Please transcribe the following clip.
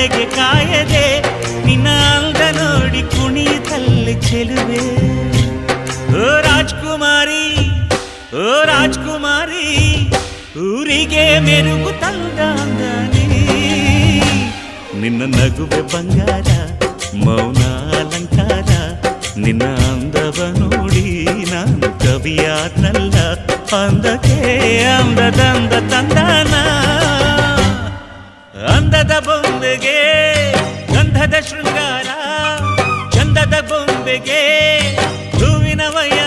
ಮಳೆಗೆ ಕಾಯದೆ ನಿನ್ನ ಅಂದ ನೋಡಿ ಕುಣಿಯುತ್ತಲ್ಲಿ ಚೆಲುವೆ ಓ ರಾಜ್ಕುಮಾರಿ ಓ ರಾಜ್ಕುಮಾರಿ ಊರಿಗೆ ಮೆರುಗು ತಂದ ಅಂದಾನೆ ನಿನ್ನ ನಗುವೆ ಬಂಗಾರ ಮೌನ ಅಲಂಕಾರ ನಿನ್ನ ಅಂದವ ನೋಡಿ ನಾನು ಕವಿಯಾದ್ನಲ್ಲ ಅಂದಕ್ಕೆ ಅಂದದಂದ ತಂದಾನ ಅಂದದ ಬೊಂಬೆಗೆ ಗಂಧದ ಶೃಂಗಾರ ಚಂದದ ಬೊಂಬೆಗೆ ಹೂವಿನ ವಯ